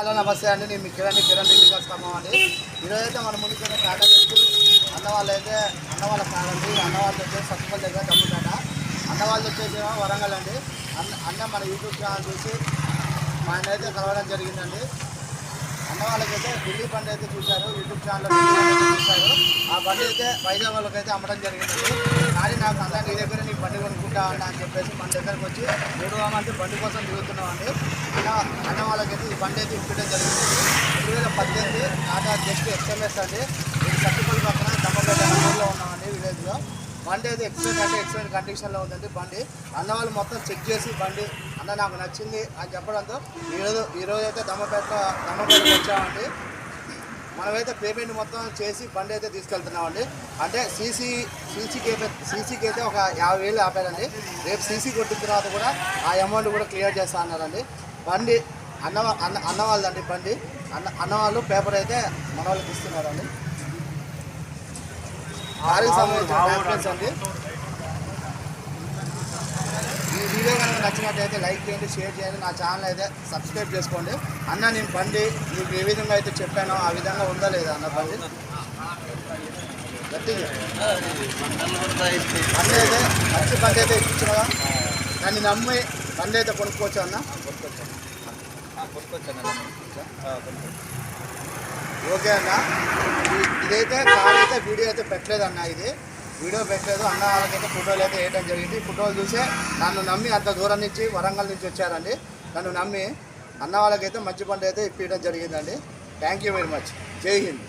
Hello నమస్తే అండి. నేను మీ కిరణ్ కిరణ్ రెడ్డి వస్తాము అండి. ఈరోజైతే అయితే మన ముందుకైతే టాటా చేస్తూ అన్న వాళ్ళు అయితే అన్న వాళ్ళ కాదండి అన్న వాళ్ళు వచ్చేసి సత్తుపల్లి దగ్గర తమ్ముతాట అన్న వాళ్ళు వచ్చేసి ఏమో వరంగల్ అండి. అన్న అన్న మన యూట్యూబ్ ఛానల్ చూసి మా ఆయన అయితే కలవడం జరిగిందండి. అన్న వాళ్ళకైతే ఢిల్లీ బండి అయితే చూశారు యూట్యూబ్ ఛానల్లో చూశారు. ఆ బండి అయితే వైజాగ్ వాళ్ళకైతే అమ్మడం జరిగిందండి. కానీ నాకు అన్న నీ దగ్గర నీకు బండి అని చెప్పేసి మన దగ్గరకు వచ్చి మూడు మంది బండి కోసం తిరుగుతున్నాం అండి అన్న అన్న వాళ్ళకైతే ఈ బండి అయితే ఇప్పించడం జరిగింది. రెండు వేల పద్దెనిమిది టాటా జస్ట్ ఎక్స్ఎంఎస్ అండి. ఇది సత్తుపల్లి పక్కన దమ్మపేట ఉన్నామండి విలేజ్లో. బండి అయితే ఎక్సలెంట్ అంటే ఎక్సలెంట్ కండిషన్లో ఉందండి బండి. అన్న వాళ్ళు మొత్తం చెక్ చేసి బండి అన్న నాకు నచ్చింది అని చెప్పడంతో ఈరోజు ఈరోజు అయితే దమ్మపేట దమ్మపేట వచ్చామండి. మనమైతే పేమెంట్ మొత్తం చేసి బండి అయితే తీసుకెళ్తున్నామండి. అంటే సీసీ సీసీకి అయితే సీసీకి అయితే ఒక యాభై వేలు ఆపారండి. రేపు సీసీ కొట్టిన తర్వాత కూడా ఆ అమౌంట్ కూడా క్లియర్ చేస్తా అన్నారండి. బండి అన్న అన్న అన్న వాళ్ళదండి బండి. అన్న అన్న వాళ్ళు పేపర్ అయితే మన వాళ్ళకి ఇస్తున్నారండి. లారీకి సంబంధించిన అండి. ఈ వీడియో నచ్చినట్టయితే లైక్ చేయండి షేర్ చేయండి నా ఛానల్ అయితే సబ్స్క్రైబ్ చేసుకోండి. అన్న నేను బండి మీకు ఏ విధంగా అయితే చెప్పానో ఆ విధంగా ఉందా లేదా అన్న బండి? బండి అయితే మంచి బండి అయితే ఇచ్చిన దాన్ని నమ్మి బండి అయితే కొనుక్కోవచ్చు అన్న? ఓకే అన్న. ఇదైతే కార్ అయితే వీడియో అయితే పెట్టలేదు ఇది. వీడియో పెట్టలేదు అన్న వాళ్ళకైతే ఫోటోలు అయితే వేయడం జరిగింది. ఫోటోలు చూసే నన్ను నమ్మి అంత దూరం నుంచి వరంగల్ నుంచి వచ్చారండి. నన్ను నమ్మి అన్న వాళ్ళకైతే మంచి బండి అయితే ఇప్పించడం జరిగిందండి. థ్యాంక్ యూ వెరీ మచ్ జై హింద్.